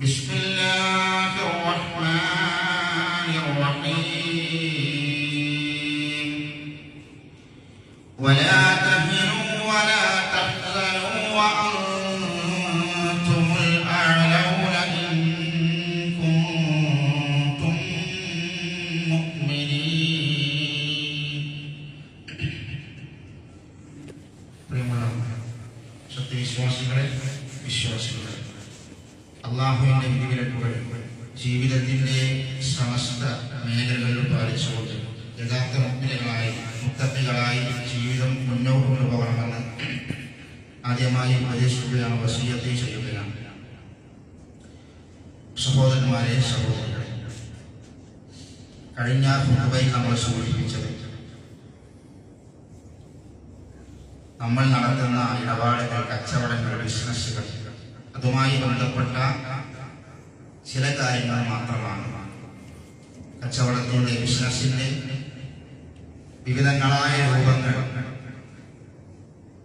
desfez നമ്മൾ നടത്തുന്ന ഇടപാടുകൾ കച്ചവടങ്ങൾ ബിസിനസ്സുകൾ അതുമായി ബന്ധപ്പെട്ട ചില കാര്യങ്ങൾ മാത്രമാണ്. കച്ചവടത്തിന്റെ ബിസിനസ്സിന്റെ വിവിധങ്ങളായ രൂപങ്ങൾ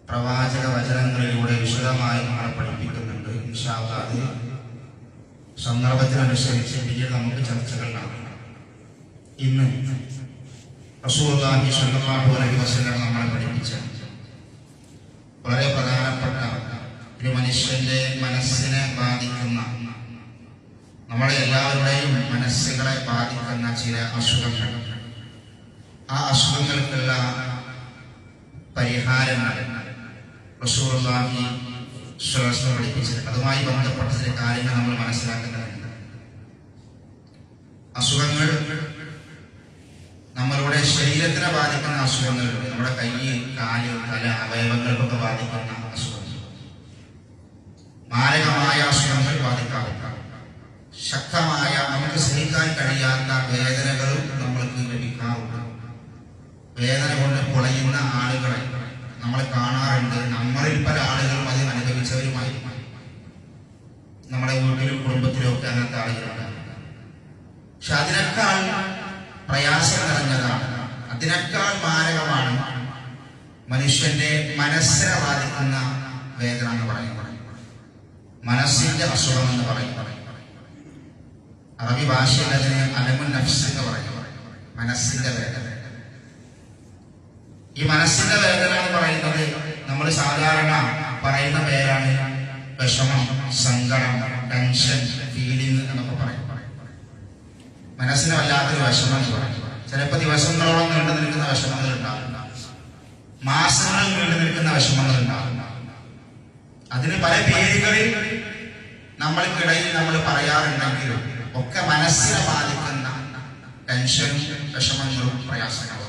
പ്രവാചക വചനങ്ങളിലൂടെ വിശദമായി നമ്മളെ പഠിപ്പിക്കുന്നുണ്ട്. ഇൻഷാ അല്ലാഹ് അത് സന്ദർഭത്തിനനുസരിച്ച് പിന്നീട് നമുക്ക് ചർച്ചകൾ നടത്തണം ഇന്ന് സ്വല്ലല്ലാഹു അലൈഹി വസല്ലം നമ്മളെ പഠിപ്പിച്ച വളരെ പ്രധാനപ്പെട്ട ഒരു മനുഷ്യന്റെ മനസ്സിനെ ബാധിക്കുന്ന നമ്മളെ എല്ലാവരുടെയും മനസ്സുകളെ ബാധിക്കുന്ന ചില അസുഖങ്ങൾ. ആ അസുഖങ്ങൾക്കുള്ള പരിഹാരങ്ങൾ വസല്ലം പഠിപ്പിച്ചിട്ടുണ്ട്. അതുമായി ബന്ധപ്പെട്ട ചില കാര്യങ്ങൾ നമ്മൾ മനസ്സിലാക്കേണ്ടതുണ്ട്. അസുഖങ്ങൾ ശരീരത്തിനെ ബാധിക്കുന്ന അസുഖങ്ങൾ നമ്മുടെ കൈ കാൽ തല അവയവങ്ങൾക്കൊക്കെ ബാധിക്കുന്ന അസുഖങ്ങൾ. മാരകമായ അസുഖങ്ങൾ ബാധിക്കാറില്ല ശക്തമായ നമുക്ക് സഹിക്കാൻ കഴിയാത്ത വേദനകളും നമ്മൾക്ക് ലഭിക്കാറുണ്ട്. വേദന കൊണ്ട് പൊളയുന്ന ആളുകളെ നമ്മൾ കാണാറുണ്ട്. നമ്മളിൽ പല ആളുകളും അത് അനുഭവിച്ചവരുമായി നമ്മുടെ വീട്ടിലും കുടുംബത്തിലും ഒക്കെ അങ്ങനത്തെ ആളുകളുണ്ട് പക്ഷെ അതിനേക്കാൾ പ്രയാസം നിറഞ്ഞതാണ് അതിനേക്കാൾ മാരകമാണ് മനുഷ്യന്റെ മനസ്സിനെ ബാധിക്കുന്ന വേദന എന്ന് പറയുന്നത്. മനസ്സിന്റെ അസുഖം എന്ന് പറയുന്നത്. അറബി ഭാഷയിൽ അതിന് അലമുൻ നഫ്സ് എന്ന് പറയും. മനസ്സിന്റെ വേദന. ഈ മനസ്സിന്റെ വേദന എന്ന് പറയുന്നത് നമ്മൾ സാധാരണ പറയുന്ന പേരാണ് വിഷമം സങ്കടം ടെൻഷൻ ഫീലിംഗ് എന്നൊക്കെ പറയും. മനസ്സിന് വല്ലാത്തൊരു വിഷമം എന്ന് പറയും. ചിലപ്പോൾ ദിവസങ്ങളോളം നീണ്ടു നിൽക്കുന്ന വിഷമങ്ങൾ ഉണ്ടാകുന്ന മാസങ്ങൾ നീണ്ടു നിൽക്കുന്ന വിഷമങ്ങൾ ഉണ്ടാകുന്ന അതിന് പല പേരുകളിൽ നമ്മൾക്കിടയിൽ നമ്മൾ പറയാറുണ്ടെങ്കിലും ഒക്കെ മനസ്സിനെ ബാധിക്കുന്ന ടെൻഷനും വിഷമങ്ങളും പ്രയാസങ്ങളും.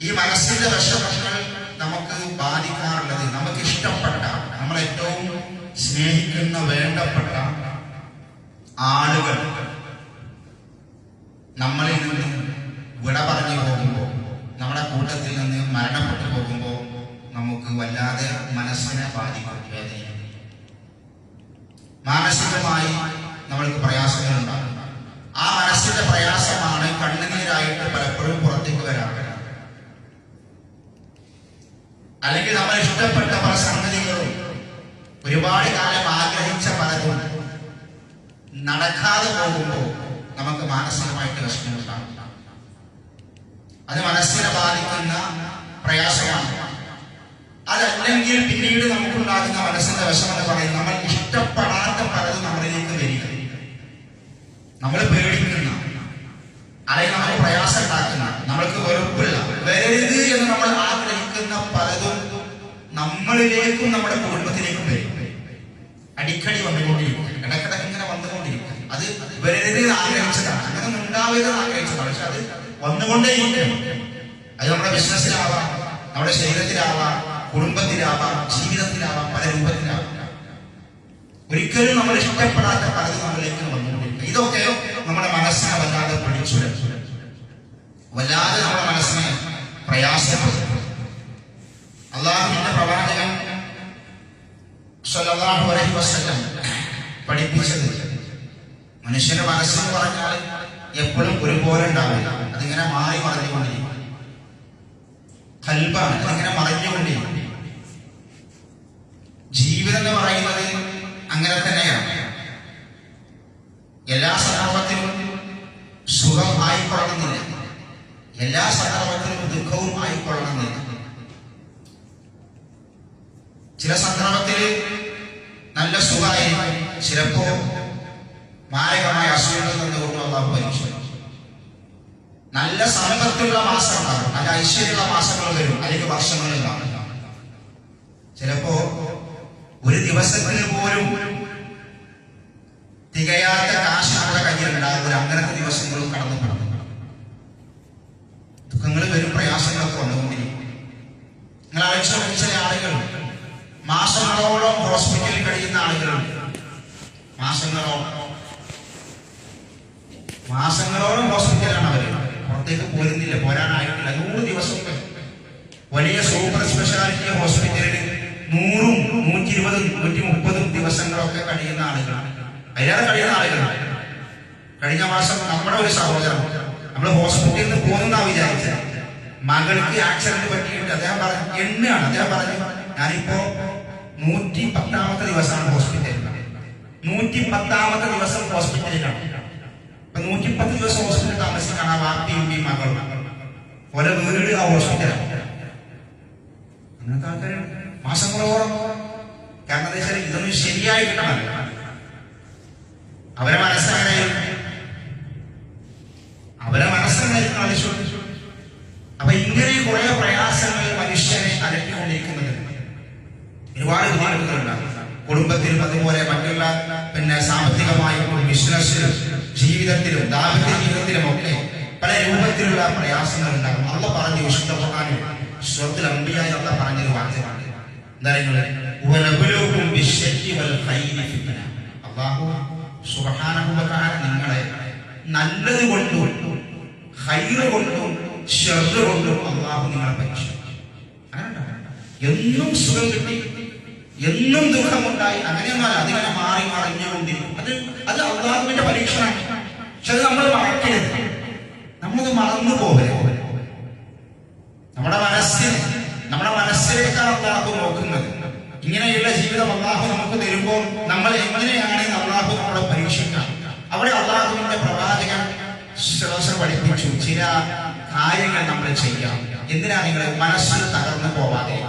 ഈ മനസ്സിന്റെ വിഷമങ്ങൾ നമുക്ക് ബാധിക്കാറുള്ളത് നമുക്ക് ഇഷ്ടപ്പെട്ട നമ്മൾ ഏറ്റവും സ്നേഹിക്കുന്ന വേണ്ടപ്പെട്ട ആളുകൾ നമ്മളിൽ നിന്ന് വിട പറഞ്ഞു പോകുമ്പോൾ നമ്മുടെ കൂട്ടത്തിൽ നിന്ന് മരണപ്പെട്ടു പോകുമ്പോൾ നമുക്ക് വല്ലാതെ മനസ്സിനെ ബാധിക്കും വേദനയാണ് മാനസികമായി നമ്മൾക്ക് പ്രയാസങ്ങൾ ഉണ്ടാകും ആ മനസ്സിന്റെ പ്രയാസമാണ് കണ്ണുനീരായിട്ട് പലപ്പോഴും പുറത്തേക്ക് വരാറ് അല്ലെങ്കിൽ നമ്മൾ ഇഷ്ടപ്പെട്ട പല സംഗതികളും ഒരുപാട് കാലം ആഗ്രഹിച്ച പലതും നടക്കാതെ പോകുമ്പോൾ നമുക്ക് മാനസികമായിട്ട് വിഷമമുണ്ടാകും അത് മനസ്സിനെ ബാധിക്കുന്ന പ്രയാസമാണ്. അതല്ലെങ്കിൽ പിന്നീട് നമുക്കുണ്ടാകുന്ന മനസ്സിന്റെ വിഷമം എന്ന് പറയുന്നത് നമ്മൾ ഇഷ്ടപ്പെടാത്ത പലതും നമ്മളിലേക്ക് വരിക. നമ്മൾ പേടിക്കുന്ന അല്ലെങ്കിൽ നമ്മൾ പ്രയാസം ഉണ്ടാക്കുന്ന നമ്മൾക്ക് വെറുപ്പുള്ള വരരുത് എന്ന് നമ്മൾ ആഗ്രഹിക്കുന്ന പലതും നമ്മളിലേക്കും നമ്മുടെ കുടുംബത്തിലേക്കും വരും. അടിക്കടി വന്നുകൊണ്ടിരിക്കും. ഇടക്കിടക്ക് ഇങ്ങനെ വന്നുകൊണ്ടിരിക്കും. അത് ഇവരുടെ ആഗ്രഹിച്ചതാണ്. അങ്ങനെ ഉണ്ടാവരുത് ആഗ്രഹിച്ചതാണ്. പക്ഷെ അത് വന്നുകൊണ്ടേയിരിക്കും. അത് നമ്മുടെ ബിസിനസ്സിലാവാം നമ്മുടെ ശരീരത്തിലാവാം കുടുംബത്തിലാവാം ജീവിതത്തിലാവാം പല രൂപത്തിലാവാം. ഒരിക്കലും നമ്മൾ ഇഷ്ടപ്പെടാത്ത പലതും നമ്മളിലേക്ക് വന്നുകൊണ്ടിരിക്കും. ഇതൊക്കെ നമ്മുടെ മനസ്സിനെ വല്ലാതെ പിടിച്ചു വല്ലാതെ നമ്മുടെ മനസ്സിനെ പ്രയാസപ്പെടും അള്ളാഹുവിന്റെ പ്രവാചകൻ സ്വല്ലല്ലാഹു അലൈഹി വസല്ലം പഠിപ്പിച്ചത് മനുഷ്യന്റെ മനസ്സെന്ന് പറഞ്ഞാൽ എപ്പോഴും ഒരുപോലെ ഉണ്ടാവില്ല. അതിങ്ങനെ മാറി മറിഞ്ഞുകൊണ്ടിരിക്കും കൽബാണ് അതിങ്ങനെ മറിഞ്ഞുകൊണ്ടിരിക്കും ജീവിതം എന്ന് പറയുന്നത് അങ്ങനെ തന്നെയാണ്. എല്ലാ സന്ദർഭത്തിലും സുഖം ആയിക്കൊള്ളണമെന്നില്ല. എല്ലാ സന്ദർഭത്തിലും ദുഃഖവും ആയിക്കൊള്ളണമെന്നില്ല. ചില സന്ദർഭത്തിൽ നല്ല സുഖമായിരിക്കും. ചിലപ്പോ മാരകമായ അസുഖങ്ങൾ നിന്നുകൊണ്ട് അള്ളാഹു പരീക്ഷ നല്ല സമ്പത്തുള്ള മാസം ഉണ്ടാകും നല്ല ഐശ്വര്യമുള്ള മാസങ്ങൾ വരും. അല്ലെങ്കിൽ വർഷങ്ങളിൽ കാണില്ല ചിലപ്പോ ഒരു ദിവസത്തിന് പോലും തികയാത്ത കാശ് നമ്മുടെ ഉണ്ടാകും അങ്ങനത്തെ ദിവസങ്ങളും കടന്നു കടന്നു ദുഃഖങ്ങൾ വരും പ്രയാസങ്ങളൊക്കെ വന്നുകൊണ്ടിരിക്കും. നിങ്ങൾ ചില ആളുകൾ മാസങ്ങളോളം ഹോസ്പിറ്റലിൽ കഴിയുന്ന ആളുകളാണ് മാസങ്ങളോളം മാസങ്ങളോളം ഹോസ്പിറ്റലാണ് അവർ. പുറത്തേക്ക് പോരുന്നില്ല പോരാനായിട്ടില്ല നൂറ് ദിവസം വലിയ സൂപ്പർ സ്പെഷ്യാലിറ്റി ഹോസ്പിറ്റലിൽ നൂറും നൂറ്റി ഇരുപതും നൂറ്റി മുപ്പതും ദിവസങ്ങളൊക്കെ കഴിയുന്ന ആളുകളാണ്. അയാൾ കഴിയുന്ന ആളുകളാണ്. കഴിഞ്ഞ മാസം നമ്മുടെ ഒരു സഹോദരൻ നമ്മൾ ഹോസ്പിറ്റലിൽ നിന്ന് പോകുന്ന വിചാരിച്ചത്. മകൾക്ക് ആക്സിഡന്റ് പറ്റിയിട്ട് അദ്ദേഹം പറഞ്ഞു എണ്ണയാണ് അദ്ദേഹം പറഞ്ഞു ഞാനിപ്പോ നൂറ്റി പത്താമത്തെ ദിവസമാണ് ഹോസ്പിറ്റലിൽ. നൂറ്റി പത്താമത്തെ ദിവസം ഹോസ്പിറ്റലിലാണ്. നൂറ്റി പത്ത് ദിവസം ഹോസ്പിറ്റലിൽ താമസിക്കാൻ ആ വാപ്പിയും മകളും. ഓരോ വീട് ആ ഹോസ്പിറ്റലാണ് അങ്ങനത്തെ ആൾക്കാർ മാസങ്ങളോളം. കാരണം എന്താ വെച്ചാൽ ഇതൊന്നും ശരിയായി കിട്ടണമല്ലോ. അവരെ മനസ്സങ്ങനെയായിരുന്നു അവരെ മനസ്സങ്ങനെയായിരുന്നു ആലോചിച്ചു അപ്പൊ ഇങ്ങനെ കുറെ പ്രയാസങ്ങൾ മനുഷ്യനെ അലട്ടിക്കൊണ്ടിരിക്കുന്നത് ഒരുപാട് ബുദ്ധിമുട്ടുകളുണ്ട് കുടുംബത്തിലും അതുപോലെ മറ്റുള്ള പിന്നെ സാമ്പത്തികമായും ബിസിനസ്സിലും ജീവിതത്തിലും ദാമ്പത്യ ജീവിതത്തിലും ഒക്കെ പല രൂപത്തിലുള്ള പ്രയാസങ്ങൾ ഉണ്ടാകും അള്ള പറഞ്ഞു വിശുദ്ധ ഖുർആനിൽ സ്വർത്തിൽ അമ്പിയായി അള്ള പറഞ്ഞൊരു വാചകമാണ് എന്താ പറയുന്നത് ബിശ്ശരി വൽ ഖൈരി ഫിത്ന വ തആല നിങ്ങളെ നല്ലത് കൊണ്ടും ഹൈറ് കൊണ്ടും ഷെറ് കൊണ്ടും അള്ളാഹു നിങ്ങളെ പരിശോധിച്ചു എന്നും സുഖം കിട്ടി എന്നും ദുഃഖമുണ്ടായി അങ്ങനെയൊന്നുമല്ല അതിങ്ങനെ മാറി മറിഞ്ഞുകൊണ്ടിരിക്കും. അത് അത് അള്ളാഹുവിന്റെ പരീക്ഷണമാണ്. പക്ഷെ അത് നമ്മൾ മറക്കരുത്. നമ്മളത് മറന്നു പോകരുത്. നമ്മുടെ മനസ്സിന് നമ്മുടെ മനസ്സിലേക്കാണ് അള്ളാഹു നോക്കുന്നത്. ഇങ്ങനെയുള്ള ജീവിതം അള്ളാഹു നമുക്ക് തരുമ്പോൾ നമ്മൾ എങ്ങനെയാണ് അള്ളാഹു നമ്മളെ പരീക്ഷിക്കാം. അവിടെ അള്ളാഹുവിന്റെ പ്രവാചകൻ ശ്രോസ പഠിപ്പിച്ചു ചില കാര്യങ്ങൾ നമ്മൾ ചെയ്യാം. എന്തിനാ നിങ്ങൾ മനസ്സിൽ തകർന്നു പോവാതെ?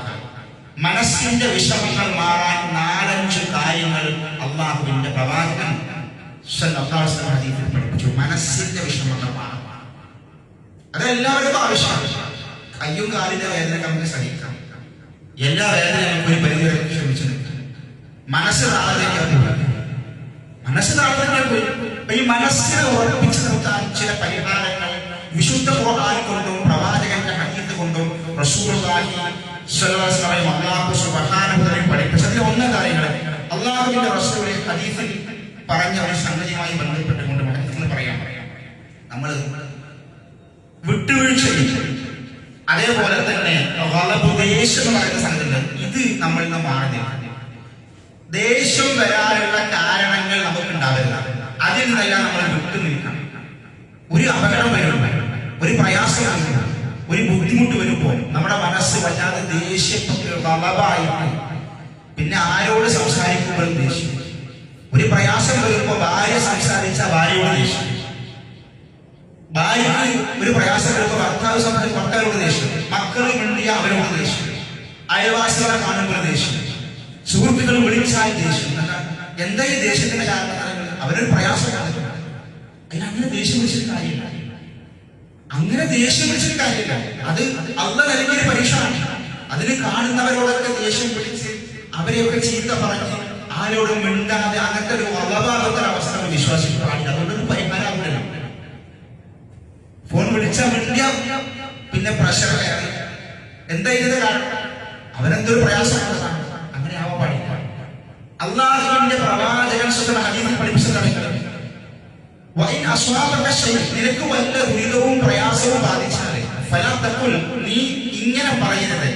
മനസ്സിന്റെ വിഷമങ്ങൾ മാറാൻ നാലഞ്ച് കാര്യങ്ങൾ അള്ളാഹുവിന്റെ പ്രവാചകൻ പഠിപ്പിച്ചു. മനസ്സിന്റെ വിഷമങ്ങൾ മാറാൻ. അതെല്ലാവർക്കും ആവശ്യമാണ്. കയ്യും കാലിന്റെ വേദന നമുക്ക് സഹിക്കാം. എല്ലാ വേദനയും ഒരു പരിധി വരെ ക്ഷമിച്ചു മനസ്സ് താഴത്തേക്ക് പോയി. മനസ്സ് താഴത്തേക്ക് പോയി. ഈ മനസ്സിനെ ഉറപ്പിച്ചു നിർത്താൻ ചില പരിഹാരങ്ങൾ വിശുദ്ധ ഖുർആൻ കൊണ്ടും പ്രവാചകന്റെ ഹദീത്ത് കൊണ്ടും റസൂലുള്ളാഹി പഠിപ്പിച്ചതിൽ ഒന്ന് കാര്യങ്ങൾ അള്ളാഹുവിന്റെ റസൂലെ ഹദീസിൽ പറഞ്ഞ ഒരു സംഗതിയുമായി ബന്ധപ്പെട്ടുകൊണ്ട് ഹദീസിൽ പറയാം നമ്മൾ വിട്ടുവീഴ്ച ചെയ്യും. അതേപോലെ തന്നെ എന്ന് പറയുന്ന സംഗതി ഇത് നമ്മൾ നിന്ന് മാറി ദേഷ്യം വരാനുള്ള കാരണങ്ങൾ നമുക്ക് ഉണ്ടാവില്ല. അതിൽ നിന്നെല്ലാം നമ്മൾ വിട്ടു നിൽക്കണം. ഒരു അപകടം വരുമ്പോൾ ഒരു പ്രയാസം വരുമ്പോൾ ഒരു ബുദ്ധിമുട്ട് വരുമ്പോൾ നമ്മുടെ മനസ്സ് വല്ലാതെ ദേഷ്യപ്പെട്ട് വളവായിട്ട് പിന്നെ ആരോട് സംസാരിക്കുമ്പോഴും ദേഷ്യം. ഒരു പ്രയാസം വരുമ്പോൾ ഭാര്യ സംസാരിച്ച ഭാര്യയോട് ദേഷ്യം. ഭാര്യയ്ക്ക് ഒരു പ്രയാസം വരുമ്പോൾ ഭർത്താവ് സംബന്ധിച്ച് മക്കളോട് ദേഷ്യം. മക്കൾ മിണ്ടിയ അവരോട് ദേഷ്യം. അയൽവാസികളെ കാണുമ്പോൾ ദേഷ്യം. സുഹൃത്തുക്കൾ വിളിച്ചാൽ ദേഷ്യം. എന്താ? ഈ ദേഷ്യത്തിന്റെ കാരണം അവരൊരു പ്രയാസമാണ്. അതിന് അങ്ങനെ ദേഷ്യം വിളിച്ചിട്ട് കാര്യമില്ല. അങ്ങനെ ദേഷ്യം വിളിച്ചിട്ട് കാര്യമില്ല. അത് അല്ല നൽകിയൊരു പരീക്ഷ അതിന് കാണുന്നവരോടൊക്കെ ദേഷ്യം പിടിച്ച് അവരെയൊക്കെ ചീത്ത പറഞ്ഞ് ആരോടും മിണ്ടാതെ അങ്ങനത്തെ ഒരു വളവാകുന്ന അവസ്ഥ നമ്മൾ വിശ്വാസിക്ക് പാടില്ല അതുകൊണ്ടൊരു പരിഹാരമാവില്ല ഫോൺ വിളിച്ചാൽ മിണ്ടിയ. പിന്നെ പ്രഷർ കയറി എന്താ കാരണം? അവനെന്തൊരു പ്രയാസമാണ്. അങ്ങനെ ആവാൻ പാടില്ല. അള്ളാഹുവിന്റെ പ്രവാചകൻ സ്വന്തം ഹദീസിൽ പഠിപ്പിച്ചതാണ് നിനക്ക് വല്ല ദുരിതവും പ്രയാസവും ബാധിച്ചാൽ നീ ഇങ്ങനെ പറയരുത്.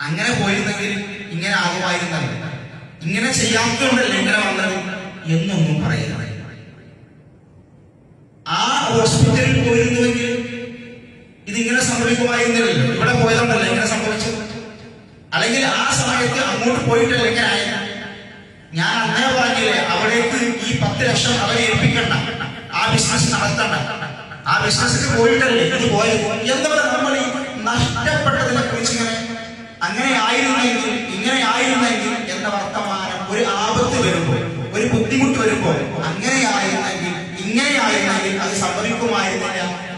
അങ്ങനെ പോയിരുന്നെങ്കിൽ ഇങ്ങനെ ആകുമായിരുന്നല്ലോ. ഇങ്ങനെ ചെയ്യാത്തതുകൊണ്ടല്ലേ ഇങ്ങനെ വന്നത്? എന്നൊന്നും പറയരുത് ആ ഹോസ്പിറ്റലിൽ പോയിരുന്നുവെങ്കിൽ ഇതിങ്ങനെ സംഭവിക്കുമായിരുന്നില്ല ഇവിടെ പോയതുകൊണ്ടല്ല ഇങ്ങനെ സംഭവിച്ചു അല്ലെങ്കിൽ ആ സമയത്ത് അങ്ങോട്ട് പോയിട്ടല്ല ഇങ്ങനെ ആയത് ഞാൻ അന്നേ പറഞ്ഞില്ലേ അവിടേക്ക് ഈ പത്ത് ലക്ഷം അവരെ ഏൽപ്പിക്കണ്ട. ആ ബിസിനസ് നടത്തണ്ട. ആ ബിസിനസ്സിൽ പോയിട്ടല്ലേ ഇത് പോയത്? എന്നവരെ നമ്മൾ ഈ നഷ്ടപ്പെട്ടതിനെ കുറിച്ച് ഇങ്ങനെ അങ്ങനെ ആയിരുന്നെങ്കിൽ ഇങ്ങനെ ആയിരുന്നെങ്കിൽ എന്ന വർത്തമാനം ഒരു ആപത്ത് വരുമ്പോൾ ഒരു ബുദ്ധിമുട്ട് വരുമ്പോൾ അങ്ങനെ ആയിരുന്നെങ്കിൽ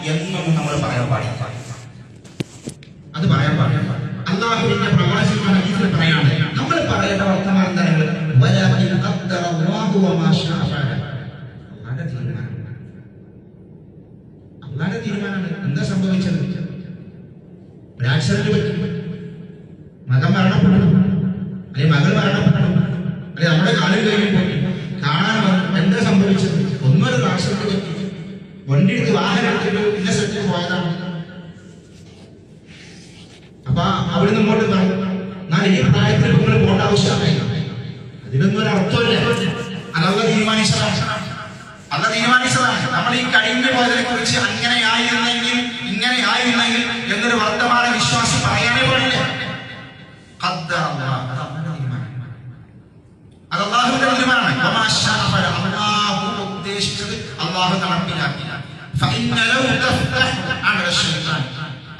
ഇങ്ങനെ ആയിരുന്നെങ്കിൽ അത് സംഭവിക്കുമായിരുന്നില്ല എന്നും നമ്മൾ പറയാൻ പാടില്ല. അത് പറയാൻ പാടില്ല. അള്ളാഹുവിന്റെ പ്രവാചകൻ ഹദീസിൽ പറയാണ് നമ്മൾ പറയേണ്ട വർത്തമാനം തീരുമാനം. അള്ളാഹുവിന്റെ തീരുമാനമാണ്. എന്താ സംഭവിച്ചത്? ഒരു ആക്സിഡന്റ് പറ്റി. മകൻ മരണപ്പെടണം അല്ലെ മകൾ മരണപ്പെടണം അല്ലെ നമ്മുടെ കാലിൽ കഴിഞ്ഞു പോയി. കാണാൻ. എന്താ സംഭവിച്ചത്? ഒന്നൊരു ആക്സിഡന്റ് പറ്റി. വണ്ടി എടുത്ത് വാഹനം എടുത്തിട്ട് ഇന്ന സ്ഥലത്ത് പോയതാണ്. അപ്പൊ അവിടെ ഇങ്ങോട്ട് ഞാൻ ഈ പ്രായത്തിൽ നിങ്ങൾ പോകേണ്ട ആവശ്യമായി അതിനൊന്നും ഒരു അർത്ഥമില്ല അതല്ല തീരുമാനിച്ചതാണ് അല്ല തീരുമാനിച്ചതാണ് നമ്മൾ ഈ കഴിഞ്ഞ പോയതിനെ കുറിച്ച് അങ്ങനെ ആയിരുന്നെങ്കിൽ ഇങ്ങനെ ആയിരുന്നെങ്കിൽ എന്നൊരു വർത്തമാന വിശ്വാസി പറയാനേ അല്ലാഹ്. അത് അള്ളാഹുവിന്റെ തീരുമാനമാണ്. ഉദ്ദേശിച്ചത് അള്ളാഹു നടപ്പിലാക്കി.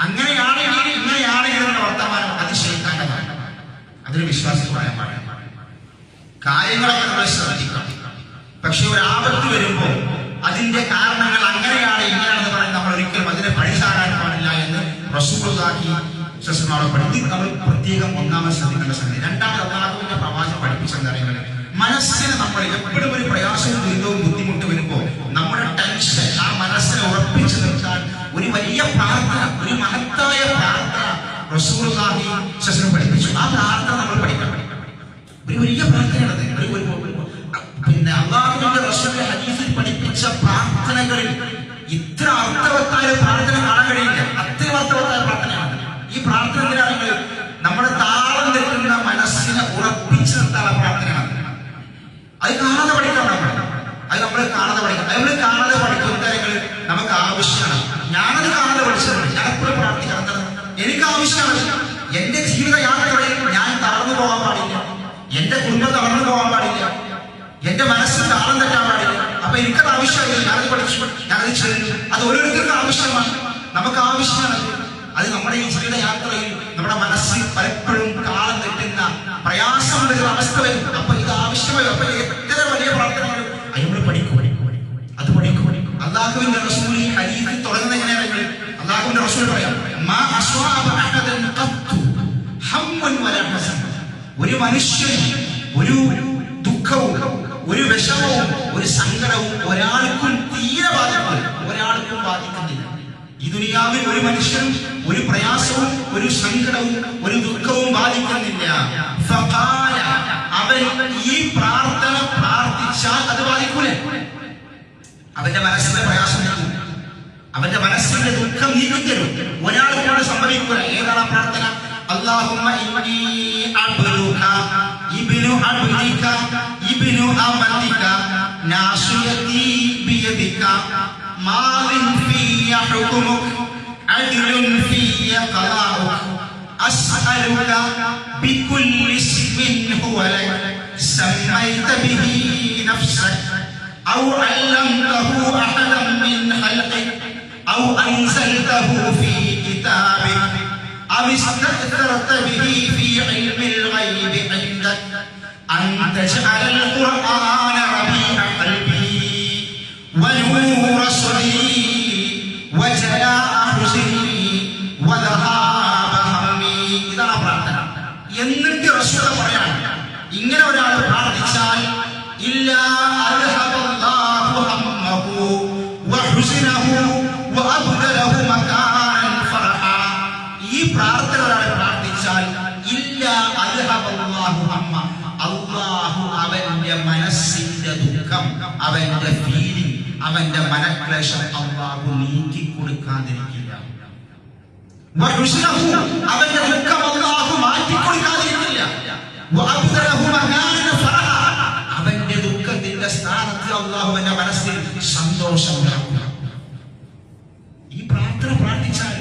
അങ്ങനെയാണെങ്കിൽ ഇങ്ങനെയാണ് ഇവരുടെ വർത്തമാനം അത് ശൈത്താന്റെതാണ് അതൊരു വിശ്വാസത്തിൽ പറയാൻ പാടില്ല. കാര്യങ്ങളൊക്കെ നമ്മൾ ശ്രദ്ധിക്കണം. പക്ഷെ ഒരു ആപത്ത് വരുമ്പോൾ അതിന്റെ കാരണങ്ങൾ അങ്ങനെയാണ് ഇങ്ങനെയാണെന്ന് പറഞ്ഞ് നമ്മൾ ഒരിക്കലും അതിനെ പഴിചാരാൻ പാടില്ല എന്ന് റസൂലുള്ളാഹി സസ്മാളെ പഠിത്തി നമ്മൾ പ്രത്യേകം ഒന്നാമത് ശ്രദ്ധിക്കേണ്ട സംഗതി. രണ്ടാമത് അള്ളാഹുവിന്റെ പ്രവാചം പഠിപ്പിച്ചെന്ന് അറിയുന്നത് മനസ്സിന് നമ്മൾ എപ്പോഴും ഒരു പ്രയാസവും ദുരിതവും ബുദ്ധിമുട്ട് വരുമ്പോൾ നമ്മുടെ പഠിപ്പിച്ചു. ആ പ്രാർത്ഥന നമ്മൾ പഠിക്കണം? ഒരു വലിയ പ്രാർത്ഥനയാണ് ഒരു ഒരു- ഒരു- പിന്നെ അള്ളാഹുവിന്റെ റസൂലിന്റെ ഹദീസിൽ പഠിപ്പിച്ച പ്രാർത്ഥനകളിൽ ഇത്ര അർത്ഥവത്തായ പ്രാർത്ഥന കാണാൻ കഴിയില്ല അത്രയും അർത്ഥവത്തായ പ്രാർത്ഥനയാണ് ഈ പ്രാർത്ഥന എന്തിനാണ് നിങ്ങൾ നമ്മുടെ താളം തെറ്റുന്ന മനസ്സിനെ ഉറപ്പിച്ചു നിർത്താനുള്ള പ്രാർത്ഥനയാണ് അത് കാണാതെ പഠിക്കണം നമ്മൾ അത് നമ്മൾ കാണാതെ പഠിക്കണം അത് നമ്മൾ കാണാതെ പഠിക്കുന്ന കാര്യങ്ങൾ നമുക്ക് ആവശ്യമാണ് ഞാനത് കാണാതെ പഠിച്ചത് ഞാൻ എപ്പോഴും പ്രാർത്ഥിക്കണം എന്താണ്? എനിക്ക് ആവശ്യമാണ് എന്റെ ജീവിത യാത്രയിൽ ഞാൻ തളർന്നു പോകാൻ പാടില്ല എന്റെ കുടുംബം തളർന്നു പോകാൻ പാടില്ല എന്റെ മനസ്സിന് താളം തെറ്റാൻ പാടില്ല അപ്പൊ ഞാനത് പഠിച്ചു ഞാനത് അത് ഓരോരുത്തർക്കും ആവശ്യമാണ്. നമുക്ക് ആവശ്യമാണ് അത് നമ്മുടെ ഈ ജീവിത യാത്രയിൽ നമ്മുടെ മനസ്സിൽ പലപ്പോഴും കാലം തെറ്റുന്ന പ്രയാസം വരുന്ന അവസ്ഥ വരും. അപ്പൊ ഇത് ആവശ്യമായി. അപ്പൊ എത്ര വലിയ പ്രാർത്ഥനകളും അയാൾ പഠിക്കും അത് പഠിക്കും അള്ളാഹുവിന്റെ റസൂൽ ഈ ഹരീഫിൽ തുടങ്ങുന്ന എങ്ങനെയാണെങ്കിൽ അള്ളാഹുവിന്റെ റസൂൽ പറയാം. മാ അസ്വാബ അഹദൻ ഖത്തു ഹമ്മുൻ വലാ ഹസൻ. ഒരു മനുഷ്യൻ ഒരു ദുഃഖവും ഒരു സങ്കടവും ഒരാൾക്കും തീരെ ബാധിക്കില്ല ഒരാൾക്കും ബാധിക്കുന്നില്ല. ഈ ദുനിയാവിൽ ഒരു മനുഷ്യനും ഒരു പ്രയാസവും ഒരു സങ്കടവും ഒരു ദുഃഖവും ബാധിക്കുന്നില്ല. അവൻ ഈ പ്രാർത്ഥന പ്രാർത്ഥിച്ചാൽ അത് ബാധിക്കൂലേ. അവന്റെ മനസ്സിന്റെ പ്രയാസം നീക്കും. അവന്റെ മനസ്സിന്റെ ദുഃഖം നീക്കി തരും. ഒരാൾക്കാണ് സംഭവിക്കുക ഏതാണ് പ്രാർത്ഥന? അള്ളാഹുമ്മ ഇബ്നു അബ്ദിക ഇബ്നു حكمك عدل في قضاؤك. أسألك بكل اسم هو لك. سميت به نفسك أو علمته أحدا من خلقك أو أنزلته في كتابك أو استأثرت به في علم الغيب عندك. أن تجعل القرآن ഇതാണ് പ്രാർത്ഥന. എന്നിട്ട് റസൂല പറയാണ് ഇങ്ങനെ ഒരാൾ പ്രാർത്ഥിച്ചാൽ ഇല്ല ഈ അവന്റെ ദുഃഖം അവന്റെ അവന്റെ മനക്ലേശം അള്ളാഹു നീക്കി കൊടുക്കാതിരിക്കില്ല അവന്റെ ദുഃഖം അല്ലാഹു മാറ്റി കൊടുക്കാതിരിക്കില്ല അവന്റെ ദുഃഖത്തിന്റെ സ്ഥാനത്ത് അള്ളാഹു അവന്റെ മനസ്സിൽ സന്തോഷം ഈ പ്രാർത്ഥന പ്രാർത്ഥിച്ചാൽ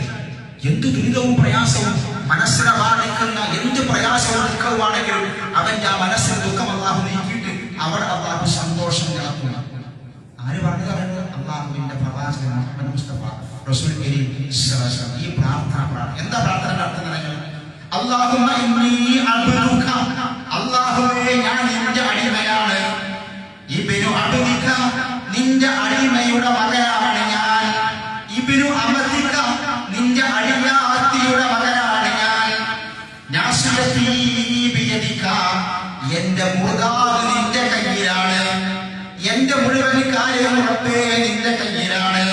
എന്ത് ദുരിതവും പ്രയാസവും മനസ്സിനെ ബാധിക്കുന്ന എന്ത് പ്രയാസവും ദുഃഖവുമാണെങ്കിലും അവന്റെ ആ മനസ്സിൽ ദുഃഖം അള്ളാഹു നീക്കിയിട്ട് അവിടെ അള്ളാഹു സന്തോഷം ആര് പറഞ്ഞതാണ് അള്ളാഹുവിന്റെ പ്രവാചകൻ മുഹമ്മദ് മുസ്തഫ റസൂൽ കരീം. ഈ പ്രാർത്ഥന പ്രാർത്ഥന എന്താ പ്രാർത്ഥന പ്രാർത്ഥന അബ്ദുക. അള്ളാഹുവേ ഞാൻ നിന്റെ അടിമയാണ്. ഇബ്നു അബ്ദിക നിന്റെ അടിമയുടെ മകനാണ് ഞാൻ. ഇബ്നു അമതിക നിന്റെ അടിമയുടെ മകനാണ് ഞാൻ. നാസിയത്തി ബിയദിക. എന്റെ കയ്യിലാണ് എന്റെ മുഴുവൻ കാര്യം റബ്ബേ നിന്റെ കയ്യിലാണ്.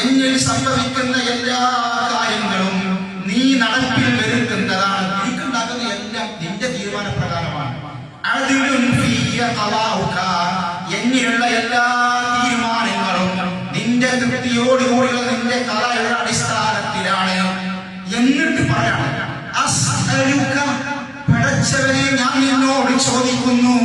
എന്നിൽ സംഭവിക്കുന്ന എല്ലാ കാര്യങ്ങളും നീ നടപ്പിൽ വരുത്തുന്നതാണ്. നീക്കുണ്ടാക്കുന്ന എല്ലാം നിന്റെ തീരുമാനപ്രകാരമാണ്. എന്നിലുള്ള എല്ലാ തീരുമാനങ്ങളും നിന്റെ തൃപ്തിയോടുകൂടിയുള്ള നിന്റെ കലയുടെ അടിസ്ഥാനത്തിലാണ്. എന്നിട്ട് പറയാം അസ്അലുക പടച്ചവനെ ഞാൻ നിന്നോട് ചോദിക്കുന്നു.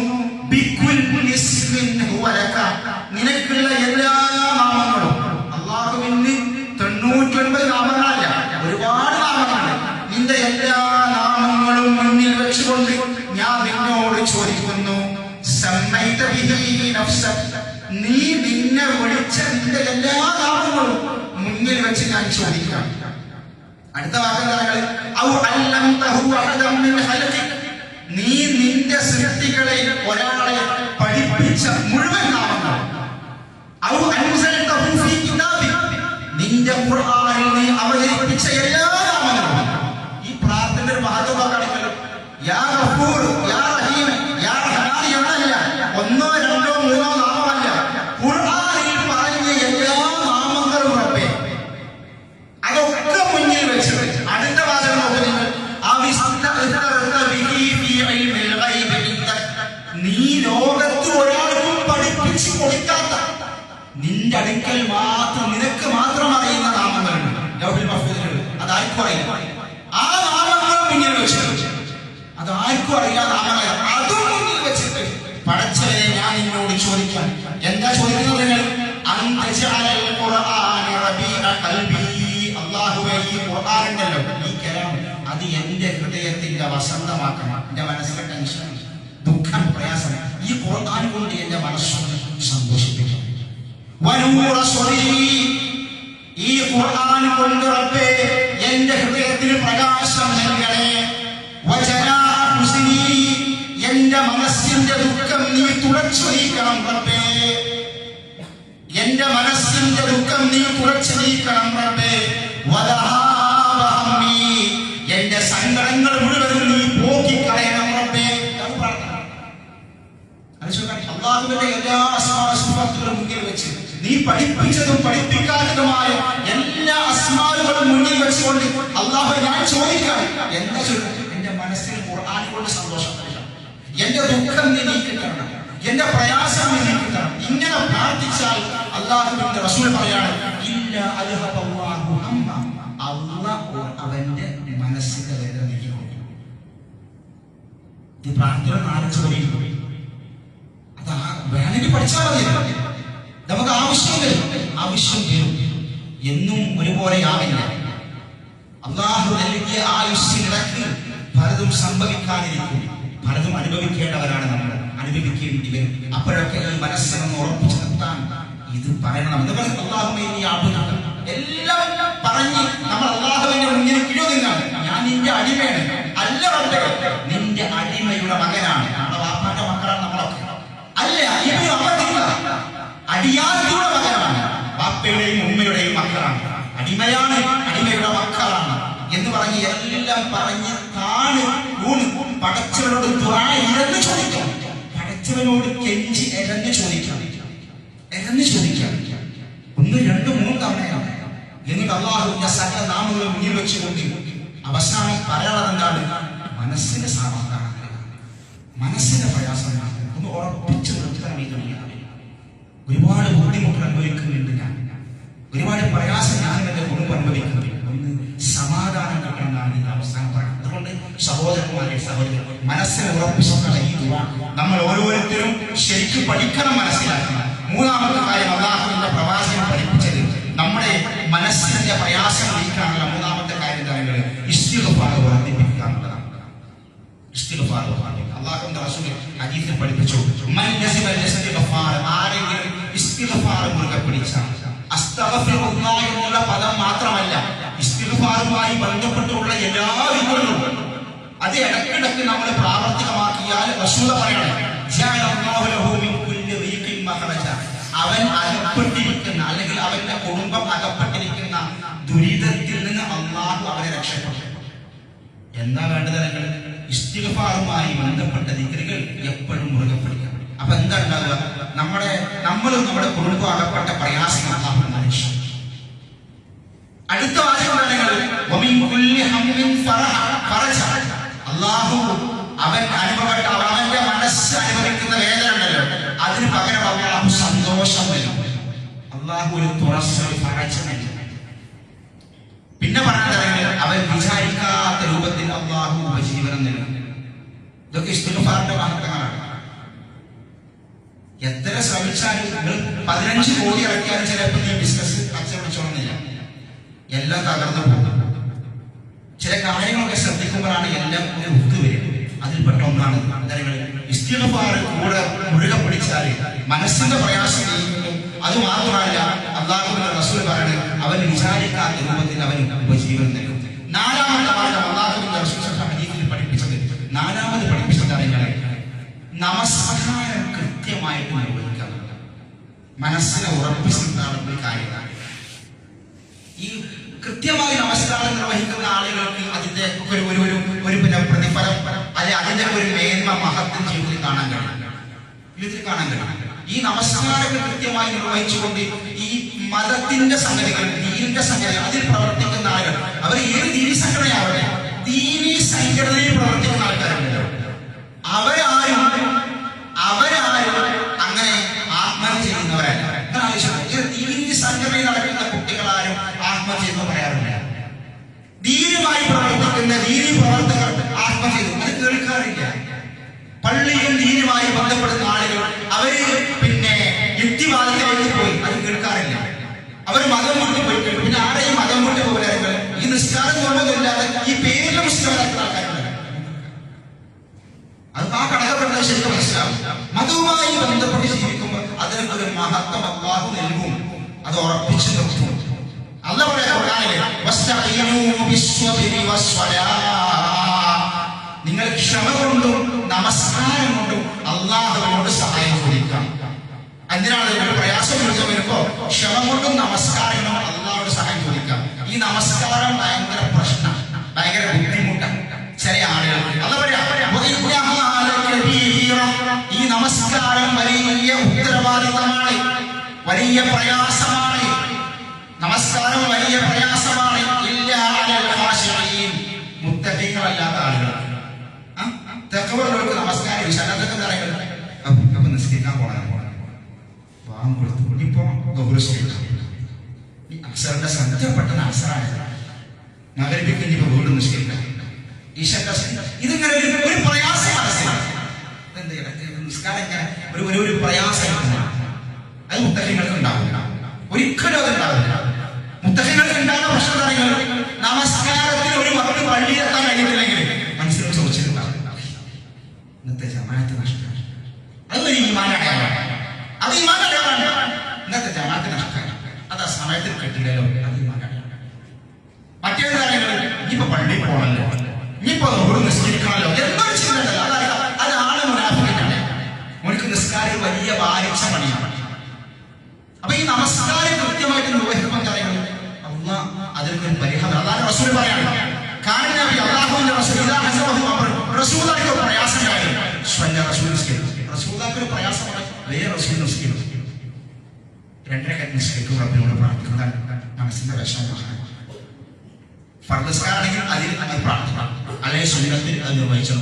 നിനക്കുള്ള എല്ലാ നാമങ്ങളും അള്ളാഹുവിന് തൊണ്ണൂറ്റൊൻപത് നാമങ്ങളല്ല ഒരുപാട് നാമങ്ങളാണ് നിന്റെ എല്ലാ നാമങ്ങളും മുന്നിൽ വെച്ചുകൊണ്ട് ഞാൻ നിന്നോട് ചോദിക്കുന്നു. നീ നിന്നെ വിളിച്ച നിന്റെ എല്ലാ നാമങ്ങളും മുന്നിൽ വെച്ച് ഞാൻ ചോദിക്കാം അടുത്ത വാക്കുകളാണ് ഔ അഹദം മിൻ. നീ നിന്റെ സൃഷ്ടികളെ ഒരാളെ പഠിപ്പിച്ച മുഴുവൻ നാമങ്ങൾ. നിന്റെ ഖുർആനിൽ നീ അവതരിപ്പിച്ച എല്ലാ ഖുർആൻ ഉണ്ടല്ലോ ഈ കലാം അത് എന്റെ ഹൃദയത്തിന്റെ വസന്തമാക്കണം. എന്റെ മനസ്സിലെ ടെൻഷൻ ദുഃഖം പ്രയാസം ഈ ഖുർആൻ കൊണ്ട് എന്റെ മനസ്സൊന്ന് സന്തോഷിപ്പിക്കണം. ഈ ഖുർആൻ കൊണ്ട് എന്റെ ഹൃദയത്തിന് പ്രകാശം നൽകണേ. ഹുസ്നി എന്റെ മനസ്സിന്റെ ദുഃഖം നീ തുടച്ചു നീക്കണം റബ്ബേ എന്റെ മനസ്സിന്റെ ദുഃഖം നീ തുടച്ചു നീക്കണം റബ്ബേ എന്റെ സങ്കടങ്ങൾ മുഴുവനും നീ പോക്കിക്കളയണം റബ്ബേ അത് പ്രാർത്ഥന അള്ളാഹുവിന്റെ എല്ലാ അസ്മാസുഫത്തുകളും മുന്നിൽ വെച്ച് നീ പഠിപ്പിച്ചതും പഠിപ്പിക്കാത്തതുമായ എല്ലാ അസ്മാരുകളും മുന്നിൽ വെച്ചുകൊണ്ട് അള്ളാഹു ഞാൻ ചോദിക്കാം എന്താ ചോദിക്കും എന്റെ ദുഃഖം നീ നീക്കിത്തരണം എന്റെ പ്രയാസം നീ നീക്കിത്തരണം ഇങ്ങനെ പ്രാർത്ഥിച്ചാൽ അള്ളാഹുവിന്റെ റസൂൽ പറയാണ് ഇല്ല അൽഹബല്ലാഹു അമ്മ. അള്ളാഹു അവന്റെ മനസ്സിന്റെ വേദന നീക്കിക്കൊണ്ടു ഈ പ്രാർത്ഥന ആലോചിച്ച് പഠിക്കും അത് വേണമെങ്കിൽ പഠിച്ചാൽ മതി. നമുക്ക് ആവശ്യം വരും. ആവശ്യം വരും. എന്നും ഒരുപോലെ ആവില്ല. അള്ളാഹു നൽകിയ ആയുസ്സിനിടക്ക് പലതും സംഭവിക്കാനിരിക്കും പലതും അനുഭവിക്കേണ്ടവരാണ് നമ്മൾ. അനുഭവിക്കേണ്ടി വരും അപ്പോഴൊക്കെ മനസ്സിനൊന്ന് ഉറപ്പിച്ചു നിർത്താൻ ഇത് പറയണം എന്ന് പറഞ്ഞ് അള്ളാഹുമേ നീ ആപുനാണ് എല്ലാം പറഞ്ഞ് നമ്മൾ അള്ളാഹുവിന്റെ മുന്നിൽ കിഴുതിങ്ങാണ് ഞാൻ നിന്റെ അടിമയാണ്. അല്ല നിന്റെ അടിമയുടെ മകനാണ്. നമ്മുടെ വാപ്പാന്റെ മക്കളാണ് നമ്മളൊക്കെ. അല്ല അമർത്തില്ല അടിയാത്തിയുടെ മകനാണ്. വാപ്പയുടെയും ഉമ്മയുടെയും മക്കളാണ്. അടിമയാണ് അടിമയുടെ മക്കളാണ് എന്ന് പറഞ്ഞ് എല്ലാം പറഞ്ഞ് താണ് ഊണ് പടച്ചവനോട് ഇഴന്ന് ചോദിക്കാം. പടച്ചവനോട് കെഞ്ചി എരന്ന് ചോദിക്കാം. എരന്ന് ചോദിക്കാം. ഒന്ന് രണ്ട് മൂന്ന് തവണയാണ്. എന്നിട്ട് അള്ളാഹുവിന്റെ സകല നാമങ്ങളും മുന്നിൽ വെച്ചുകൊണ്ട് അവസാനം എന്താണ് മനസ്സിന്റെ സമാധാനം മനസ്സിന്റെ പ്രയാസം ഒന്ന് ഉറപ്പിച്ച് നിർത്താൻ ദുനിയാവിൽ. ഒരുപാട് ബുദ്ധിമുട്ട് അനുഭവിക്കുന്നുണ്ട് ഞാൻ. ഒരുപാട് പ്രയാസം ഞാൻ എന്റെ കുടുംബം അനുഭവിക്കുന്നുണ്ട്. ഒന്ന് സമാധാനം കിട്ടണമെന്നാണ് ഇത് അവസാനം പറയുന്നത്. സഹോദരന്മാരെ സഹോദരൻ മനസ്സിനെ ഉറപ്പിച്ചിട്ടുള്ള ഈ നമ്മൾ ഓരോരുത്തരും ശരിക്കും പഠിക്കണം മനസ്സിലാക്കണം. മൂന്നാമത്തെ കാര്യം അള്ളാഹുവിന്റെ പ്രവാചകൻ പഠിപ്പിച്ചത് നമ്മുടെ മനസ്സിന്റെ പ്രയാസം നീക്കാനുള്ള മൂന്നാമത്തെ കാര്യം എന്താണ് ഇസ്തിഗ്ഫാർ വർദ്ധിപ്പിക്കാനുള്ളതാണ് ഇസ്തിഗ്ഫാർ അള്ളാഹുവിന്റെ റസൂൽ ഹദീസിൽ പഠിപ്പിച്ചു ആരെങ്കിലും ഇസ്തിഗ്ഫാർ മുറുകെ പിടിച്ച അസ്തഗ്ഫിറുല്ലാഹ് എന്നുള്ള പദം മാത്രമല്ല ഇസ്തിഗ്ഫാറുമായി ബന്ധപ്പെട്ടുള്ള എല്ലാ വിവരങ്ങളും അത് ഇടക്കിടക്ക് നമ്മൾ പ്രാവർത്തികമാക്കിയാൽ റസൂല പറയണം. അവൻ അകപ്പെട്ടിരിക്കുന്ന അല്ലെങ്കിൽ അവന്റെ കുടുംബം അകപ്പെട്ടിരിക്കുന്ന ദുരിതത്തിൽ നിന്ന് അള്ളാഹു അവനെ രക്ഷപ്പെട്ടു എന്താ വേണ്ടത് നിങ്ങൾ ഇസ്തിഗ്ഫാറുമായി ബന്ധപ്പെട്ട ദിക്റുകൾ എപ്പോഴും മുറുകെ പിടിക്കണം അപ്പൊ എന്താ ഉണ്ടാവുക? നമ്മുടെ നമ്മളും നമ്മുടെ കുടുംബം അകപ്പെട്ട പ്രയാസം അള്ളാഹു മനുഷ്യ. അടുത്ത വാചകങ്ങൾ അള്ളാഹു അവൻ അനുഭവപ്പെട്ട അവന്റെ മനസ്സ് അനുഭവിക്കുന്ന വേദന ഉണ്ടല്ലോ. അതിന് പകരം അള്ളാഹു സന്തോഷം വരും അള്ളാഹു ഒരു തുറസ് നൽകും. പിന്നെ പറഞ്ഞത് അവൻ വിചാരിക്കാത്ത രൂപത്തിൽ അള്ളാഹു ഉപജീവനം നൽകും. ഇതൊക്കെ ഇസ്തുഫാറിന്റെ മഹത്വങ്ങളാണ് എത്ര ശ്രമിച്ചാലും നിങ്ങൾ പതിനഞ്ച് കോടി ഇറക്കിയാൽ ചിലപ്പോൾ നിങ്ങൾ ബിസിനസ് കച്ചവടിച്ചോണമെന്നില്ല എല്ലാം തകർന്നു പോകും. ചില കാര്യങ്ങളൊക്കെ ശ്രദ്ധിക്കുമ്പോഴാണ് എല്ലാം ഒരു ബുക്ക് വരും അതിൽപ്പെട്ട ഒന്നാണ് ഇസ്തിഫാർ കൂടെ മുഴുകെ പിടിച്ചാൽ മനസ്സിന്റെ പ്രയാസം നീങ്ങുന്നു. അത് മാത്രമല്ല അള്ളാഹുവിന്റെ റസൂൽ പറയുന്നത് അവൻ വിചാരിക്കാത്ത രൂപത്തിൽ അവൻ ഉപജീവനം നൽകും. നാലാമത്തെ മാർഗം അള്ളാഹുവിന്റെ റസൂൽ പഠിപ്പിച്ചത്. നാലാമത് പഠിപ്പിച്ചത് അറിയാൻ നമസ്കാരം കൃത്യമായിട്ട് നിർവഹിക്കാം മനസ്സിനെ ഉറപ്പിച്ചിട്ടാണ് ഈ ഒരു ഈ കൃത്യമായി നമസ്കാരം നിർവഹിക്കുന്ന ആളുകൾക്ക് അതിന്റെ ഒരു ഒരു ഒരു ഒരു പിന്നെ പ്രതിഫലം അല്ലെ അതിന്റെ ഒരു മേന്മ മഹത്വം ജീവിതത്തിൽ കാണാൻ കഴിയും. ജീവിതത്തിൽ കാണാൻ കഴിയും. ഈ നമസ്കാരങ്ങൾ കൃത്യമായി നിർവഹിച്ചുകൊണ്ട് ഈ മതത്തിന്റെ സംഗതികൾ ദീനിന്റെ സംഗതികൾ അതിൽ പ്രവർത്തിക്കുന്ന ആളുകൾ അവർ ഏത് ദീനി സംഘടനയാവട്ടെ ദീനി സംഘടനയിൽ പ്രവർത്തിക്കുന്ന ആൾക്കാരുണ്ടല്ലോ. അവരാരും പള്ളിയും ദീനുമായി ബന്ധപ്പെടുന്ന ആളുകൾ അവർ പിന്നെ യുക്തിവാദികളായി പോയി. അത് കേൾക്കാറില്ല. അവർ മതം വിട്ടു പോയിട്ട്. പിന്നെ ആരെയും മതം വിട്ടു പോകലായിരുന്നു ഈ നിസ്കാരം കൊണ്ടൊന്നുമില്ലാതെ ഈ പേരിലും ഇഷ്ടമല്ലാത്ത ആൾക്കാരുണ്ട്. അത് ആ കടകപ്പെട്ട ശരിക്കും മനസ്സിലാവും. മതവുമായി ബന്ധപ്പെട്ട് ജീവിക്കുമ്പോൾ അതിനൊക്കെ ഒരു മഹത്വം അള്ളാഹു നൽകും. അത് ഉറപ്പിച്ചു നിർത്തും. അല്ല പറയാ ഖുർആനിൽ, "വസ്തഈനൂ ബിസ്സബ്രി വസ്സലാ." നിങ്ങൾ ക്ഷമ കൊണ്ടും നമസ്കാരം കൊണ്ടും അള്ളാഹുവിനോട് സഹായം ചോദിക്കാം. എന്തിനാണ് നിങ്ങൾ പ്രയാസം വിളിച്ചു വരുമ്പോ ക്ഷമ കൊണ്ടും നമസ്കാരം കൊണ്ടും അള്ളാഹുവിനോട് സഹായം ചോദിക്കാം. ഈ നമസ്കാരം ഭയങ്കര പ്രശ്നം ഭയങ്കര ബുദ്ധിമുട്ടാണ് ചില ആളുകൾ. ഈ നമസ്കാരം വലിയ ഉത്തരവാദിത്തമാണ് വലിയ പ്രയാസമാണ്. നമസ്കാരം വലിയ പ്രയാസമാണ്. ഇല്ല അലൽ തെക്കുള്ളവർക്ക് നമസ്കാരം. വിശാലത്തൊക്കെ അപ്പൊ നിസ്കരിക്കാൻ പോകണം വാങ്ങം കൊടുത്തു ഇനിയിപ്പോ ഈ അക്സറിന്റെ സത്യപ്പെട്ട അക്സറാണ്. നഗരിപ്പിക്ക് ഇനിയിപ്പോ വീണ്ടും നിസ്കരിക്കാം. ഈശ്വരന്റെ ഇതിങ്ങനെ ഒരു പ്രയാസം മനസ്സിലാണ്? നിസ്കാരം ഇങ്ങനെ ഒരു ഒരു ഒരു പ്രയാസം. അത് മുത്തലിങ്ങൾക്ക് ഉണ്ടാവില്ല. ഒരിക്കലും അത് ഉണ്ടാവില്ല. മുത്തലിങ്ങൾക്ക് ഉണ്ടാകുന്ന പ്രശ്നം നമസ്കാരത്തിന് ഒരു വക്ത് പള്ളിയിലെത്താൻ കഴിയുന്നില്ലെങ്കിൽ മനസ്സിൽ ചോദിച്ചിട്ടുണ്ടാവും ഇന്നത്തെ ജമാഅത്ത് നഷ്ടമാണ് അതൊരു ഈമാനടയാണ് അത് ഈമാനടയാണ് ഇന്നത്തെ ജമാഅത്ത് നഷ്ടമാണ് അത് ആ സമയത്തിൽ കിട്ടില്ലല്ലോ അത് ഈമാനടയാണ് മറ്റേത് കാര്യങ്ങൾ ഇനിയിപ്പോ പള്ളി പോകണല്ലോ ഇനിയിപ്പോ ഒരു നിസ്കരിക്കണമല്ലോ എന്നൊരു ചിന്ത ഉണ്ടല്ലോ അതായത് അതാണ് മുനാഫിക്കാണ് അവർക്ക് നിസ്കാരം വലിയ വാരിച്ച പണിയാണ് അപ്പൊ ഈ നമസ്കാരം കൃത്യമായിട്ട് നിർവഹിക്കുമ്പോൾ കാര്യങ്ങൾ അല്ല അതിനൊക്കെ ഒരു പരിഹാരം അള്ളാഹ് റസൂൽ പറയാണ് കാരണം നബി അള്ളാഹുവിന്റെ റസൂൽ ഇദാ ഹസബഹു അംറൻ റസൂലാക്ക് ഒരു പ്രയാസം കാര്യം സ്വല്ല റസൂൽ നിസ്കരിക്കും. റസൂലാക്ക് ഒരു പ്രയാസമാണ്. വേറെ റസൂൽ നിസ്കരിക്കും. രണ്ടര കാര്യം നിസ്കരിക്കും റബ്ബിനോട് പ്രാർത്ഥിക്കുന്നതാണ് മനസ്സിന്റെ വിഷമം ഫർദസ്കാരാണെങ്കിൽ അതിൽ അത് പ്രാർത്ഥിക്കണം. അല്ലെങ്കിൽ സുന്നത്തിൽ അത് നിർവഹിച്ചു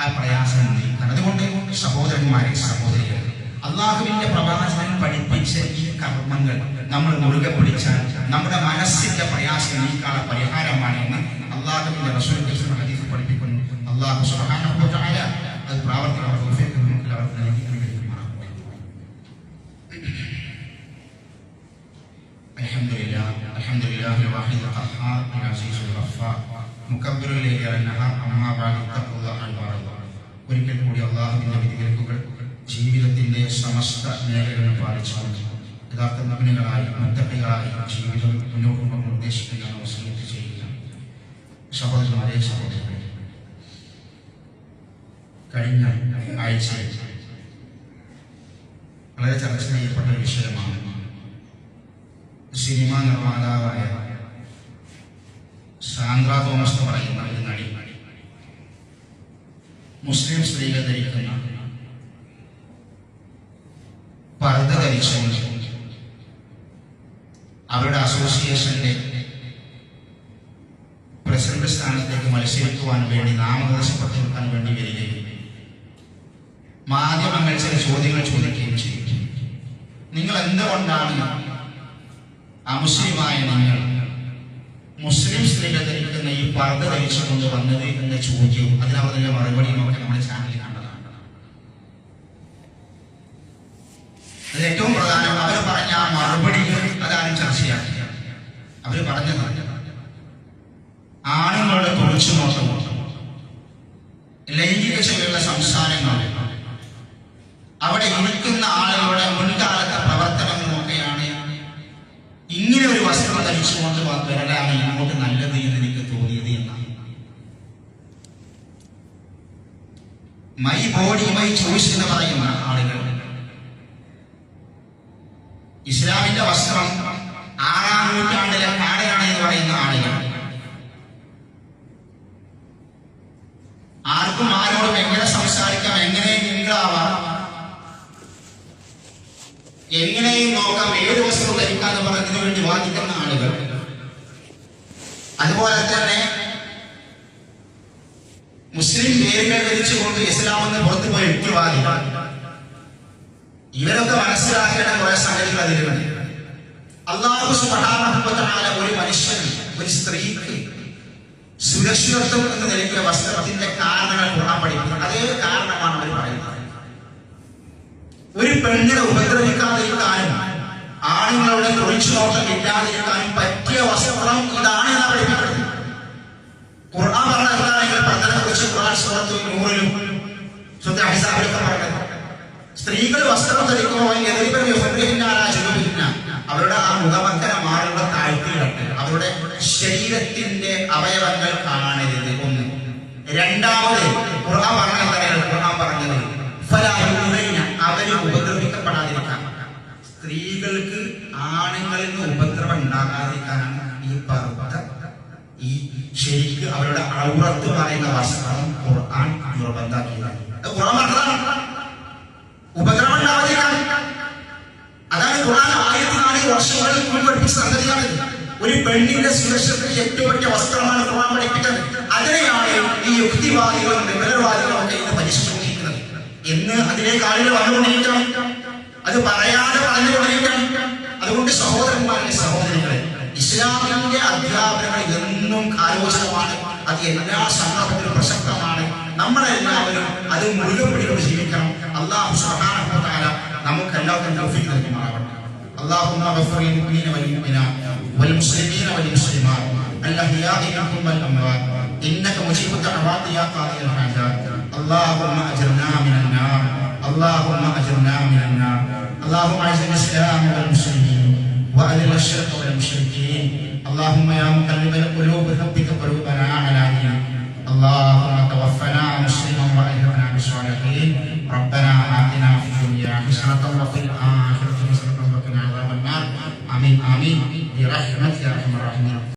ആ പ്രയാസം അതുകൊണ്ട് സഹോദരന്മാരെ സഹോദരികൾ അള്ളാഹുവിന്റെ പ്രവാചകൻ പഠിപ്പിച്ച ഈ കർമ്മങ്ങൾ നമ്മൾ മുറുകെ പിടിച്ചാൽ നമ്മുടെ മനസ്സിന്റെ പ്രയാസം നീക്കാനുള്ള പരിഹാരമാണ് എന്ന് അള്ളാഹുവിന്റെ റസൂൽ ഹദീസ് പഠിപ്പിക്കുന്നു. അള്ളാഹു സുബ്ഹാനഹു വ തആല അത് പ്രാവർത്തികമാക്കി തൗഫീഖ് നമുക്ക് എല്ലാവർക്കും നൽകി അനുഗ്രഹിക്കുമാറാകട്ടെ. الحمد لله الحمد لله الواحد القهار العزيز الغفار مكبر الليل على النهار اما بعد اتقوا الله ഒരിക്കൽ കൂടി അള്ളാഹുവിന്റെ വിധിവിലക്കുകൾ ജീവിതത്തിന്റെ സമസ്ത മേഖലകളും പാലിച്ചുകൊണ്ട് യഥാർത്ഥ നഗ്നകളായി മുത്തപ്പികളായി ജീവിതം മുന്നോട്ട് കൊണ്ടുപോകാൻ ഉദ്ദേശിക്കുകയാണ് വസീയത്ത് ചെയ്യുക സഹോദരന്മാരെ സഹോദരങ്ങളെ കഴിഞ്ഞ ആഴ്ചയിൽ വളരെ ചർച്ച ചെയ്യപ്പെട്ട ഒരു വിഷയമാണ്. സിനിമാ നിർമ്മാതാവായ സാന്ദ്ര തോമസ് എന്ന് പറയുന്ന ഒരു നടി മുസ്ലിം സ്ത്രീകൾ ധരിക്കുന്ന പർദ്ദ ധരിച്ചുകൊണ്ട് അവരുടെ അസോസിയേഷന്റെ പ്രസിഡന്റ് സ്ഥാനത്തേക്ക് മത്സരിക്കുവാൻ വേണ്ടി നാമനിർദ്ദേശം നാമനിർദ്ദേശപ്പെട്ടിരിക്കാൻ വേണ്ടി വരികയും മാധ്യമങ്ങൾ ചില ചോദ്യങ്ങൾ ചോദിക്കുകയും ചെയ്യും. നിങ്ങൾ എന്തുകൊണ്ടാണ് അമുസ്ലിമായ നിങ്ങൾ മുസ്ലിം സ്ത്രീകൾ ധരിക്കുന്ന ഈ പർദ്ദ ധരിച്ചുകൊണ്ട് വന്നത് എന്ന ചോദ്യവും അതിനവർ തന്നെ മറുപടിയും ഒക്കെ നമ്മുടെ ചാനലിൽ കണ്ടതാണ്. അതിൽ ഏറ്റവും പ്രധാനം അവർ പറഞ്ഞ ആ മറുപടികൾ അതാണ് ചർച്ചയാക്കി അവർ പറഞ്ഞത് ആണുങ്ങളുടെ കുറിച്ചു നോട്ടം ലൈംഗിക ശൈലിയുള്ള സംസാരങ്ങൾ അവിടെ ഇരിക്കുന്ന ആളുകളുടെ മുൻകാലത്തെ പ്രവർത്തനങ്ങളൊക്കെയാണ് ഇങ്ങനെ ഒരു വസ്ത്രം ധരിച്ചുകൊണ്ട് വരലാണ് ഇങ്ങോട്ട് നല്ലത് എന്ന് എനിക്ക് തോന്നിയത് എന്നാണ്. മൈ ബോഡി മൈ ചോയ്സ് എന്ന് പറയുന്ന ആളുകൾ. ഇസ്ലാമിന്റെ വസ്ത്രം ആറാം നൂറ്റാണ്ടിലെ പാടലാണ് എന്ന് പറയുന്ന ആളുകൾ. ആർക്കും ആരോടും എങ്ങനെ സംസാരിക്കാം എങ്ങനെ മിങ്കിളാവാം എങ്ങനെയും നോക്കാം ഏത് വസ്ത്രം ധരിക്കാന്ന് പറഞ്ഞതിനു വേണ്ടി വാദിക്കുന്ന ആളുകൾ. അതുപോലെ തന്നെ മുസ്ലിം പേരുകൾ ധരിച്ചുകൊണ്ട് ഇസ്ലാം എന്ന് പുറത്തു പോയി യുക്തിവാദികൾ ഇവരൊക്കെ മനസ്സിലാക്കേണ്ട കുറെ സംഗതികൾ അതിലുണ്ട്. അള്ളാഹു സുബ്ഹാനഹുവതആല ഒരു മനുഷ്യൻ ഒരു സ്ത്രീക്ക് സുരക്ഷിതത്വം എന്ന് നിലയ്ക്ക് വസ്ത്രത്തിന്റെ കാരണങ്ങൾ ഖുർആൻ പഠിപ്പിക്കുന്നത് അതേ കാരണമാണ് അവർ പറയുന്നത്. ഒരു പെണ്ണിനെ ഉപദ്രവിക്കാതിരിക്കാനും ആണുങ്ങളുടെ കുറിച്ചു നോട്ടം ഇല്ലാതിരിക്കാനും പറ്റിയ വസ്ത്രം ഇതാണ് നൂറിലും സ്ത്രീകൾ വസ്ത്രം ധരിക്കുമ്പോൾ ഉണ്ടാകാതിരിക്കാനാണ് ഈ പർവത ഈ ശരിക്ക് അവരുടെ ഔറത്ത് പറയുന്ന വസ്ത്രം ഖുർആൻ നിർബന്ധാക്കിയത്. അത് ഖുർആൻ പറഞ്ഞതാണ് ഉപദ്രവം ഉണ്ടാവാതിരിക്കാൻ അതാണ് ഖുർആൻ ആയിരത്തി നാല് വർഷങ്ങളിൽ മുൻപ് പഠിപ്പിച്ച സംഗതിയാണ് ഒരു പെണ്ണിന്റെ സുരക്ഷയ്ക്ക് ഏറ്റവും വലിയ വസ്ത്രമാണ് ഖുർആൻ പഠിപ്പിച്ചത്. അതിനെയാണ് ഈ യുക്തിവാദികളും വിവരവാദികളും ഒക്കെ ഇന്ന് പരിശോധിക്കുന്നത് എന്ന് അതിലേക്ക് ആളുകൾ വന്നുകൊണ്ടിരിക്കണം. അത് പറയാതെ പറഞ്ഞുകൊണ്ടിരിക്കണം. അത് എല്ലാ സന്ദർഭത്തിലും പ്രസക്തമാണ് നമ്മളെല്ലാവരും അത് മുഴുവൻ പിടികൊണ്ട് ജീവിക്കണം അള്ളാഹു സുബ്ഹാനഹു വ തആല നമുക്ക് എല്ലാവർക്കും തൗഫീഖ് നൽകുമാറാവട്ടെ اللهم اغفر للمؤمنين والمؤمنات والمسلمين والمسلمات الاحياء منهم والاموات انك مجيب الدعوات يا قاضي الحاجات اللهم اجرنا من النار اللهم اجرنا من النار اللهم اعز الاسلام والمسلمين واذل الشرك والمشركين اللهم يا مقلب القلوب ثبت قلوبنا على دينك اللهم توفنا مسلما والحقنا بالصالحين ربنا اتنا في الدنيا حسنه وفي الاخره حسنه وقنا عذاب النار امين امين برحمتك يا ارحم الراحمين